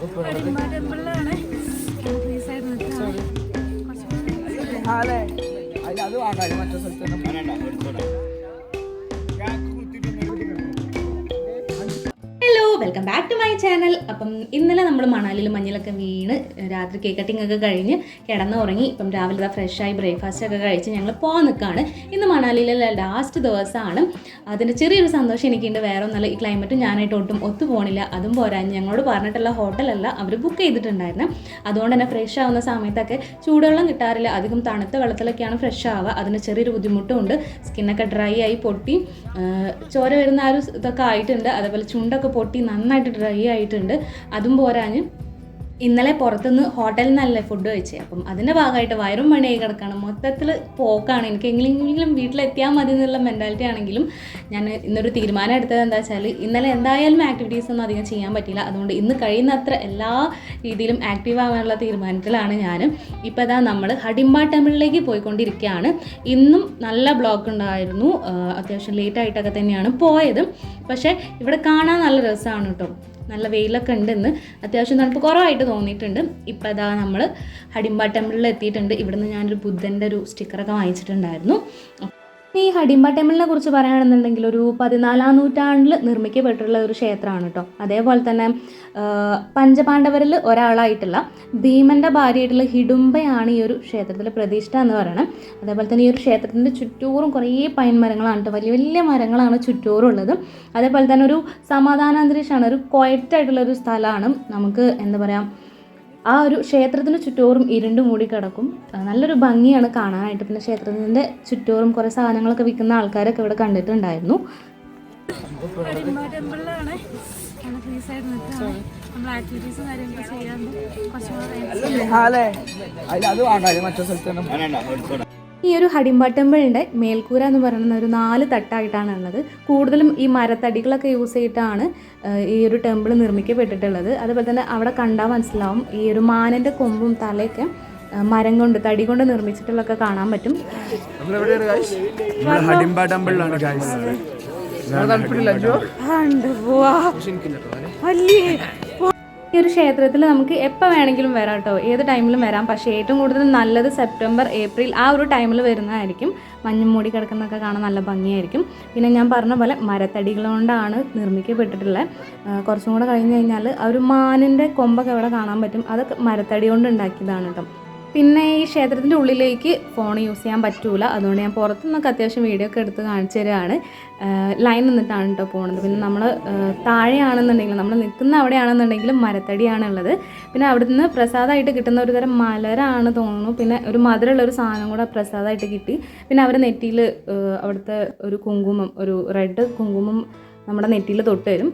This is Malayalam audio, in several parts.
ടെമ്പിളിലാണ്. അതെ അതിൽ അത് വാങ്ങാം മറ്റേ സ്ഥലത്ത് welcome back to my channel അപ്പം ഇന്നലെ നമ്മൾ മണാലിൽ മഞ്ഞിലൊക്കെ വീണ് രാത്രി കേക്ക് കട്ടിംഗ് ഒക്കെ കഴിഞ്ഞ് കിടന്നുറങ്ങി. ഇപ്പം രാവിലെ ഫ്രഷായി ബ്രേക്ക്ഫാസ്റ്റ് ഒക്കെ കഴിച്ച് ഞങ്ങൾ പോകാൻ നിൽക്കുകയാണ് ഇന്ന് മണാലിയിലെ ലാസ്റ്റ് ദിവസമാണ് അതിന്റെ ചെറിയൊരു സന്തോഷം എനിക്കുണ്ട്. വേറെ ഒന്നല്ല ഈ ക്ലൈമറ്റ് ഞാനായിട്ട് ഒട്ടും ഒത്തു പോകണില്ല അതും പോരാ ഞങ്ങളോട് പറഞ്ഞിട്ടുള്ള ഹോട്ടലല്ല അവർ ബുക്ക് ചെയ്തിട്ടുണ്ടായിരുന്നു. അതുകൊണ്ട് തന്നെ ഫ്രഷ് ആവുന്ന സമയത്തൊക്കെ ചൂടുവെള്ളം കിട്ടാറില്ല. അധികം തണുത്ത വെള്ളത്തിലൊക്കെയാണ് ഫ്രഷ് ആവുക. അതിന് ചെറിയൊരു ബുദ്ധിമുട്ടും ഉണ്ട് സ്കിന്നൊക്കെ ഡ്രൈ ആയി പൊട്ടി. ചോര വരുന്ന ആ ഒരു ഇതൊക്കെ ആയിട്ടുണ്ട്. അതേപോലെ ചുണ്ടൊക്കെ പൊട്ടി നന്നായിട്ട് ഡ്രൈ ആയിട്ടുണ്ട്. അതും പോരാഞ്ഞ് ഇന്നലെ പുറത്തുനിന്ന് ഹോട്ടലിൽ നിന്നല്ലേ ഫുഡ് കഴിച്ചത് അപ്പം അതിന്റെ ഭാഗമായിട്ട് വയറും പണിയായി കിടക്കണം. മൊത്തത്തിൽ പോക്കാണ്. എനിക്ക് എങ്ങനെയെങ്കിലും വീട്ടിലെത്തിയാൽ മതി എന്നുള്ള മെന്റാലിറ്റി ആണെങ്കിലും ഞാൻ ഇന്നൊരു തീരുമാനം എടുത്തത് എന്താ വെച്ചാൽ ഇന്നലെ എന്തായാലും ആക്ടിവിറ്റീസ് ഒന്നും അധികം ചെയ്യാൻ പറ്റില്ല അതുകൊണ്ട് ഇന്ന് കഴിയുന്നത്ര എല്ലാ രീതിയിലും ആക്റ്റീവ് ആവാനുള്ള തീരുമാനത്തിലാണ് ഞാൻ ഇപ്പോൾ ഇതാ നമ്മൾ ഹഡിംബ ടെമ്പിളിലേക്ക് പോയിക്കൊണ്ടിരിക്കുകയാണ് ഇന്നും നല്ല ബ്ലോക്ക് ഉണ്ടായിരുന്നു. അത്യാവശ്യം ലേറ്റ് ആയിട്ടൊക്കെ തന്നെയാണ് പോയത്. പക്ഷേ ഇവിടെ കാണാൻ നല്ല രസമാണ് കേട്ടോ നല്ല വെയിലൊക്കെ ഉണ്ടെന്ന് അത്യാവശ്യം തണുപ്പ് കുറവായിട്ട് തോന്നിയിട്ടുണ്ട്. ഇപ്പോൾ അതാ നമ്മൾ ഹടിമ്പ ടെമ്പിളിൽ എത്തിയിട്ടുണ്ട് ഇവിടുന്ന് ഞാനൊരു ബുദ്ധന്റെ ഒരു സ്റ്റിക്കറൊക്കെ വാങ്ങിച്ചിട്ടുണ്ടായിരുന്നു. ഈ ഹടിമ്പ ടെമ്പിളിനെ കുറിച്ച് പറയുകയാണെന്നുണ്ടെങ്കിൽ ഒരു പതിനാലാം നൂറ്റാണ്ടിൽ നിർമ്മിക്കപ്പെട്ടിട്ടുള്ള ഒരു ക്ഷേത്രമാണ് കേട്ടോ. അതേപോലെ തന്നെ പഞ്ചപാണ്ഡവരിൽ ഒരാളായിട്ടുള്ള ഭീമന്റെ ഭാര്യയായിട്ടുള്ള ഹിഡുംബയാണ് ഈ ഒരു ക്ഷേത്രത്തിലെ പ്രതിഷ്ഠ എന്ന് പറയുന്നത് അതേപോലെ തന്നെ ഈ ഒരു ക്ഷേത്രത്തിന്റെ ചുറ്റൂറും കുറേ പൈൻ മരങ്ങളാണ് കേട്ടോ. വലിയ വലിയ മരങ്ങളാണ് ചുറ്റൂറും ഉള്ളത് അതേപോലെ തന്നെ ഒരു സമാധാനാന്തരീക്ഷമാണ് ഒരു ക്വയറ്റായിട്ടുള്ള ഒരു സ്ഥലമാണ്. നമുക്ക് എന്താ പറയുക ആ ഒരു ക്ഷേത്രത്തിന് ചുറ്റോറും ഇരുണ്ട് മൂടി കിടക്കും. നല്ലൊരു ഭംഗിയാണ് കാണാനായിട്ട്. പിന്നെ ക്ഷേത്രത്തിന്റെ ചുറ്റോറും കുറേ സാധനങ്ങളൊക്കെ വിൽക്കുന്ന ആൾക്കാരൊക്കെ ഇവിടെ കണ്ടിട്ടുണ്ടായിരുന്നു. ടെമ്പിളിലാണ് അതെ അതിൽ അത് വാങ്ങാം മറ്റേ സ്ഥലത്ത് ഈ ഒരു ഹടിമ്പ ടെമ്പിളിന്റെ മേൽക്കൂര എന്ന് പറയുന്ന ഒരു നാല് തട്ടായിട്ടാണ് ഉള്ളത്. കൂടുതലും ഈ മരത്തടികളൊക്കെ യൂസ് ചെയ്തിട്ടാണ് ഈ ഒരു ടെമ്പിൾ നിർമ്മിക്കപ്പെട്ടിട്ടുള്ളത്. അതുപോലെ തന്നെ അവിടെ കണ്ടാൽ മനസ്സിലാവും ഈ ഒരു മാനിന്റെ കൊമ്പും തലയൊക്കെ മരം കൊണ്ട് തടി കൊണ്ട് നിർമ്മിച്ചിട്ടുള്ളൊക്കെ കാണാൻ പറ്റും. ടെമ്പിളിലാണ് ഈ ഒരു ക്ഷേത്രത്തിൽ നമുക്ക് എപ്പോൾ വേണമെങ്കിലും വരാം കേട്ടോ. ഏത് ടൈമിലും വരാം. പക്ഷേ ഏറ്റവും കൂടുതൽ നല്ലത് സെപ്റ്റംബർ ഏപ്രിൽ ആ ഒരു ടൈമിൽ വരുന്നതായിരിക്കും. മഞ്ഞും മൂടി കിടക്കുന്നതൊക്കെ കാണാൻ നല്ല ഭംഗിയായിരിക്കും. പിന്നെ ഞാൻ പറഞ്ഞ പോലെ മരത്തടികൾ കൊണ്ടാണ് നിർമ്മിക്കപ്പെട്ടിട്ടുള്ളത്. കുറച്ചും കൂടെ കഴിഞ്ഞ് കഴിഞ്ഞാൽ ആ ഒരു മാനിന്റെ കൊമ്പൊക്കെ അവിടെ കാണാൻ പറ്റും. അതൊക്കെ മരത്തടി കൊണ്ട് ഉണ്ടാക്കിയതാണ് കേട്ടോ. പിന്നെ ഈ ക്ഷേത്രത്തിന്റെ ഉള്ളിലേക്ക് ഫോൺ യൂസ് ചെയ്യാൻ പറ്റൂല. അതുകൊണ്ട് ഞാൻ പുറത്തുനിന്നൊക്കെ അത്യാവശ്യം വീഡിയോ ഒക്കെ എടുത്ത് കാണിച്ചു തരികയാണ് ലൈൻ നിന്നിട്ടാണ് കേട്ടോ പോകുന്നത് പിന്നെ നമ്മൾ താഴെയാണെന്നുണ്ടെങ്കിൽ നമ്മൾ നിൽക്കുന്ന അവിടെയാണെന്നുണ്ടെങ്കിലും മരത്തടിയാണുള്ളത്. പിന്നെ അവിടുന്ന് പ്രസാദമായിട്ട് കിട്ടുന്ന ഒരു തരം മലരാണ് തോന്നുന്നു. പിന്നെ ഒരു മധുരമുള്ള ഒരു സാധനം കൂടെ പ്രസാദമായിട്ട് കിട്ടി. പിന്നെ അവർ നെറ്റിയിൽ അവിടുത്തെ ഒരു കുങ്കുമം ഒരു റെഡ് കുങ്കുമം നമ്മുടെ നെറ്റിയിൽ തൊട്ട് തരും.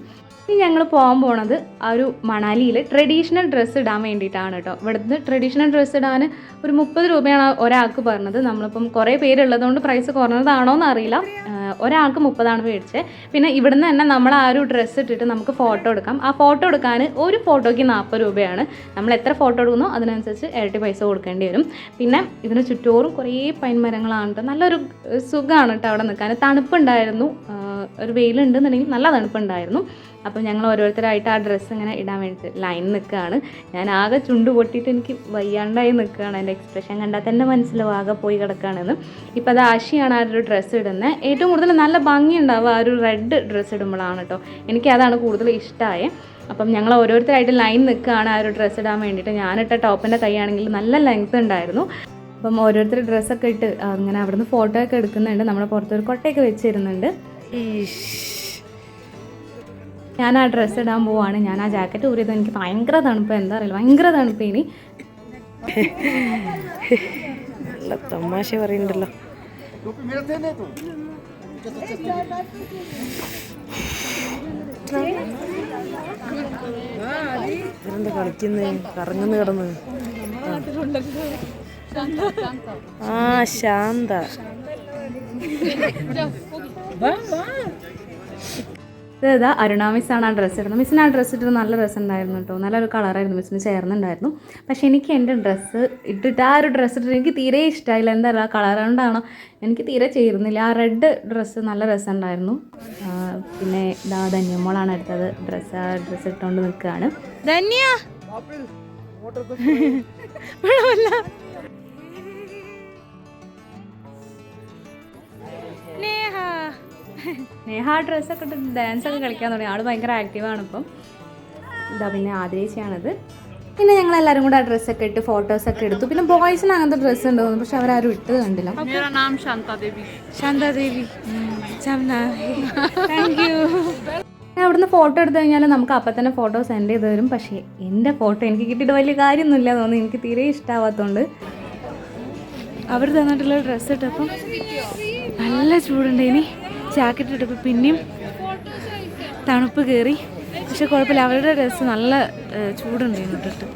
ഇനി ഞങ്ങൾ പോകാൻ പോണത് ആ ഒരു മണാലിയിൽ ട്രഡീഷണൽ ഡ്രസ്സ് ഇടാൻ വേണ്ടിയിട്ടാണ് കേട്ടോ ഇവിടുത്തെ ട്രഡീഷണൽ ഡ്രസ്സ് ഇടാൻ ഒരു മുപ്പത് രൂപയാണ് ഒരാൾക്ക് പറഞ്ഞത്. നമ്മളിപ്പം കുറേ പേരുള്ളതുകൊണ്ട് പ്രൈസ് കുറഞ്ഞതാണോ എന്ന് അറിയില്ല ഒരാൾക്ക് മുപ്പതാണ് മേടിച്ചത് പിന്നെ ഇവിടുന്ന് തന്നെ നമ്മൾ ആ ഒരു ഡ്രസ്സ് ഇട്ടിട്ട് നമുക്ക് ഫോട്ടോ എടുക്കാം. ആ ഫോട്ടോ എടുക്കാൻ ഒരു ഫോട്ടോയ്ക്ക് നാൽപ്പത് രൂപയാണ്. നമ്മൾ എത്ര ഫോട്ടോ എടുക്കുന്നോ അതിനനുസരിച്ച് ഇരട്ടി പൈസ കൊടുക്കേണ്ടി വരും. പിന്നെ ഇതിന് ചുറ്റോറും കുറേ പൈൻ മരങ്ങളാണ് കേട്ടോ നല്ലൊരു സുഖമാണ് കേട്ടോ അവിടെ നിൽക്കാൻ. തണുപ്പുണ്ടായിരുന്നു. ഒരു വെയിലുണ്ടെന്നുണ്ടെങ്കിൽ നല്ല തണുപ്പുണ്ടായിരുന്നു. അപ്പോൾ ഞങ്ങൾ ഓരോരുത്തരായിട്ട് ആ ഡ്രസ്സ് ഇങ്ങനെ ഇടാൻ വേണ്ടിയിട്ട് ലൈൻ നിൽക്കുകയാണ്. ഞാൻ ആകെ ചുണ്ട് പൊട്ടിയിട്ട് എനിക്ക് വയ്യാണ്ടായി നിൽക്കുകയാണ്. എന്റെ എക്സ്പ്രഷൻ കണ്ടാൽ തന്നെ മനസ്സിലാവും ആകെ പോയി കിടക്കുകയാണെന്ന്. ഇപ്പോൾ അത് ആശിയാണ് ആ ഒരു ഡ്രസ്സ് ഇടുന്നത് ഏറ്റവും കൂടുതൽ നല്ല ഭംഗി ഉണ്ടാവുക ആ ഒരു റെഡ് ഡ്രസ്സ് ഇടുമ്പോഴാണ് കേട്ടോ. എനിക്ക് അതാണ് കൂടുതൽ ഇഷ്ടമായത് അപ്പം ഞങ്ങൾ ഓരോരുത്തരായിട്ട് ലൈൻ നിൽക്കുകയാണ് ആ ഒരു ഡ്രസ്സ് ഇടാൻ വേണ്ടിയിട്ട് ഞാനിട്ട ടോപ്പിന്റെ കൈയാണെങ്കിൽ നല്ല ലെങ്ത് ഉണ്ടായിരുന്നു. അപ്പം ഓരോരുത്തർ ഡ്രസ്സൊക്കെ ഇട്ട് അങ്ങനെ അവിടുന്ന് ഫോട്ടോ ഒക്കെ എടുക്കുന്നുണ്ട്. നമ്മുടെ പുറത്തൊരു കൊട്ടയൊക്കെ വെച്ചിരുന്നുണ്ട്. ഞാൻ ആ ഡ്രസ്സ് ഇടാൻ പോവാണ്. ഞാൻ ആ ജാക്കറ്റ് ഊരിയത്. എനിക്ക് ഭയങ്കര തണുപ്പ്. എന്താ അറിയില്ല. ഭയങ്കര തണുപ്പ് ഇനി നല്ല തമാശ പറയുന്നുണ്ടല്ലോ കളിക്കുന്നേ? കറങ്ങുന്നു കിടന്ന്. ആ ശാന്ത. ഇതാ അരുണ മിസ്സാണ് ആ ഡ്രസ്സ് ഇടുന്നത്. മിസ്സിന് ആ ഡ്രസ്സ് ഇട്ടിട്ട് നല്ല ഡ്രസ്സ് ഉണ്ടായിരുന്നു കേട്ടോ. നല്ലൊരു കളറായിരുന്നു മിസ്സിന് ചേർന്നുണ്ടായിരുന്നു പക്ഷേ എനിക്ക് എന്റെ ഡ്രസ്സ് ഇട്ടിട്ട് ആ ഒരു ഡ്രസ്സ് ഇട്ടിട്ട് എനിക്ക് തീരെ ഇഷ്ടമായില്ല എന്താ പറയുക കളർ കൊണ്ടാണോ? എനിക്ക് തീരെ ചേരുന്നില്ല. ആ റെഡ് ഡ്രസ്സ് നല്ല രസമുണ്ടായിരുന്നു ഉണ്ടായിരുന്നു. പിന്നെ ഇതാ ധന്യമോളാണ് എടുത്തത് ഡ്രസ്സ് ആ ഡ്രസ്സ് ഇട്ടുകൊണ്ട് നിൽക്കുകയാണ്. ധന്യ! നേഹ ആ ഡ്രസ്സൊക്കെ ഇട്ട് ഡാൻസ് ഒക്കെ കളിക്കാൻ തുടങ്ങി. ആൾ ഭയങ്കര ആക്റ്റീവാണ് ഇപ്പം. ഇതാ പിന്നെ ആദ്യേശിയാണത് പിന്നെ ഞങ്ങൾ എല്ലാവരും കൂടെ ആ ഡ്രസ്സൊക്കെ ഇട്ട് ഫോട്ടോസ് ഒക്കെ എടുത്തു. പിന്നെ ബോയ്സിന് അങ്ങനത്തെ ഡ്രസ്സ് ഉണ്ടോന്ന് പക്ഷെ അവരാരും ഇട്ടത് കണ്ടില്ല. ശാന്താദേവി താങ്ക് യു ഞാൻ അവിടുന്ന് ഫോട്ടോ എടുത്തു കഴിഞ്ഞാൽ നമുക്ക് അപ്പം തന്നെ ഫോട്ടോ സെൻഡ് ചെയ്ത് തരും. പക്ഷേ എന്റെ ഫോട്ടോ എനിക്ക് കിട്ടിയിട്ട് വലിയ കാര്യമൊന്നുമില്ല തോന്നുന്നു. എനിക്ക് തീരെ ഇഷ്ടമാവാത്തതുകൊണ്ട് അവർ തന്നിട്ടുള്ള ഡ്രസ്സ് ഇട്ടപ്പം നല്ല ചൂടുണ്ട് ഇനി. ജാക്കറ്റ് ഇട്ടപ്പോൾ പിന്നെയും തണുപ്പ് കയറി. പക്ഷെ കുഴപ്പമില്ല അവരുടെ ഡ്രസ്സ് നല്ല ചൂടുണ്ടായിരുന്നു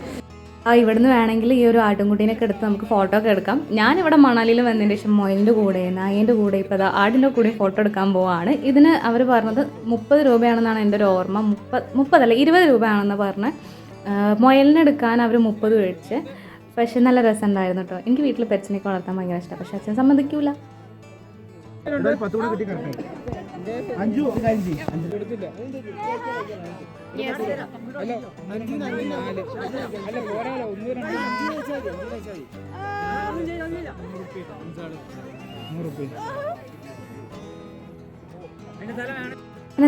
ആ ഇവിടുന്ന് വേണമെങ്കിൽ ഈ ഒരു ആട്ടുംകുട്ടീനൊക്കെ എടുത്ത് നമുക്ക് ഫോട്ടോ ഒക്കെ എടുക്കാം. ഞാനിവിടെ മണാലിയിൽ വന്നതിന് ശേഷം മൊയിലിന്റെ കൂടെ നായേന്റെ കൂടെ ഇപ്പോൾ അതാ ആടിന്റെ കൂടെ ഫോട്ടോ എടുക്കാൻ പോവാണ്. ഇതിന് അവർ പറഞ്ഞത് മുപ്പത് രൂപയാണെന്നാണ് എന്റെ ഒരു ഓർമ്മ. മുപ്പത് മുപ്പതല്ല ഇരുപത് രൂപയാണെന്ന് പറഞ്ഞ് മൊയലിനെടുക്കാൻ അവർ മുപ്പത് മേടിച്ച്. പക്ഷെ നല്ല രസമുണ്ടായിരുന്നു കേട്ടോ എനിക്ക് വീട്ടിൽ പെറ്റ്സിനൊക്കെ വളർത്താൻ ഭയങ്കര ഇഷ്ടമാണ് പക്ഷെ അച്ഛൻ സമ്മതിക്കൂല. അഞ്ചു.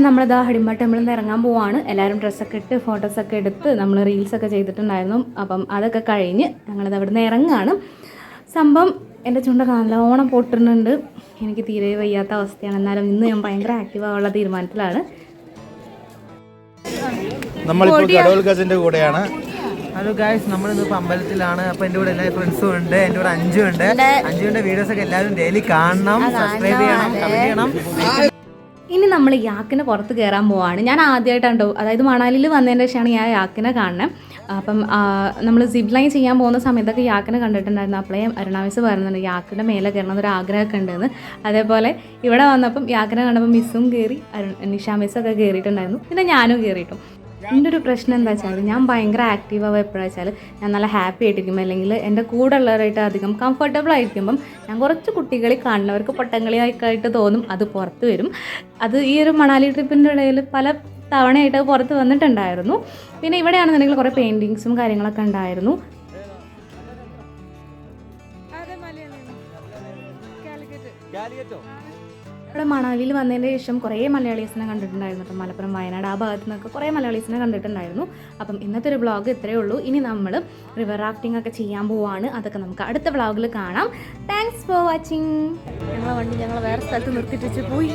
നമ്മൾ ഇതാ ഹടിമ. പിന്നെ ടെമ്പിളിൽ നിന്ന് ഇറങ്ങാൻ പോവാണ്. എല്ലാവരും ഡ്രസ്സൊക്കെ ഇട്ട് ഫോട്ടോസൊക്കെ എടുത്ത് നമ്മൾ റീൽസൊക്കെ ചെയ്തിട്ടുണ്ടായിരുന്നു. അപ്പം അതൊക്കെ കഴിഞ്ഞ് ഞങ്ങളിത് അവിടെ നിന്ന് ഇറങ്ങുകയാണ് സംഭവം എന്റെ ചുണ്ട നല്ലോണം പൊട്ടുന്നുണ്ട്. എനിക്ക് തീരെ വയ്യാത്ത അവസ്ഥയാണ്. എന്നാലും ഇന്ന് ഞാൻ ഭയങ്കര ആക്റ്റീവ് ആവാനുള്ള തീരുമാനത്തിലാണ്. നമ്മളിപ്പോൾ കടോൽ കൂടെയാണ്. ഹലോ ഗായ്സ് നമ്മൾ ഇന്നിപ്പോ അമ്പലത്തിലാണ്. അപ്പൊ എന്റെ കൂടെ എല്ലാ ഫ്രണ്ട്സും ഉണ്ട്. എന്റെ കൂടെ അഞ്ചും ഉണ്ട്. അഞ്ചുവിന്റെ വീഡിയോസ് ഒക്കെ എല്ലാവരും ഡെയിലി കാണണം സബ്സ്ക്രൈബ് ചെയ്യണം കമന്റ് ചെയ്യണം. ഇനി നമ്മൾ യാക്കിന് പുറത്ത് കയറാൻ പോവാണ്. ഞാൻ ആദ്യമായിട്ടാണ് അതായത് മണാലിയിൽ വന്നതിന്റെ ശേഷമാണ് ഞാൻ യാക്കിനെ കാണുന്നത്. അപ്പം നമ്മൾ സിബ് ലൈൻ ചെയ്യാൻ പോകുന്ന സമയത്തൊക്കെ യാക്കിനെ കണ്ടിട്ടുണ്ടായിരുന്നു. അപ്പോഴേ അരുണാമിസ് പറയുന്നുണ്ട് യാക്കിന്റെ മേലെ കയറണം എന്നൊരു ആഗ്രഹമൊക്കെ ഉണ്ടെന്ന്. അതേപോലെ ഇവിടെ വന്നപ്പം യാക്കിനെ കണ്ടപ്പോൾ മിസ്സും കയറി അരുൺ നിഷാമിസൊക്കെ കയറിയിട്ടുണ്ടായിരുന്നു പിന്നെ ഞാനും കയറിയിട്ടു എന്റെ ഒരു പ്രശ്നം എന്താ വെച്ചാൽ ഞാൻ ഭയങ്കര ആക്റ്റീവ് ആവുക എപ്പോഴാണ് വെച്ചാൽ ഞാൻ നല്ല ഹാപ്പി ആയിട്ടിരിക്കും. അല്ലെങ്കിൽ എന്റെ കൂടെ ഉള്ളവരായിട്ട് അധികം കംഫർട്ടബിൾ ആയിരിക്കുമ്പം ഞാൻ കുറച്ച് കുട്ടികളെ കാണുന്നവർക്ക് പൊട്ടങ്കളിയൊക്കെ ആയിട്ട് തോന്നും അത് പുറത്ത് വരും. അത് ഈ ഒരു മണാലി ട്രിപ്പിന്റെ ഇടയിൽ പല തവണയായിട്ട് പുറത്ത് വന്നിട്ടുണ്ടായിരുന്നു. പിന്നെ ഇവിടെയാണെന്നുണ്ടെങ്കിൽ കുറേ പെയിന്റിങ്സും കാര്യങ്ങളൊക്കെ ഉണ്ടായിരുന്നു. ഇവിടെ മണാലിയിൽ വന്നതിന് ശേഷം കുറേ മലയാളീസിനെ കണ്ടിട്ടുണ്ടായിരുന്നു. കേട്ടോ മലപ്പുറം വയനാട് ആ ഭാഗത്തു നിന്നൊക്കെ കുറേ മലയാളീസിനെ കണ്ടിട്ടുണ്ടായിരുന്നു. അപ്പം ഇന്നത്തെ ഒരു വ്ളോഗ് ഇത്രയേ ഉള്ളൂ. ഇനി നമ്മൾ റിവർ റാഫ്റ്റിംഗ് ഒക്കെ ചെയ്യാൻ പോവാണ്. അതൊക്കെ നമുക്ക് അടുത്ത വ്ളോഗിൽ കാണാം. താങ്ക്സ് ഫോർ വാച്ചിങ് ഞങ്ങളെ വണ്ടി ഞങ്ങൾ വേറെ സ്ഥലത്ത് നിർത്തിട്ടിച്ച് പോയി.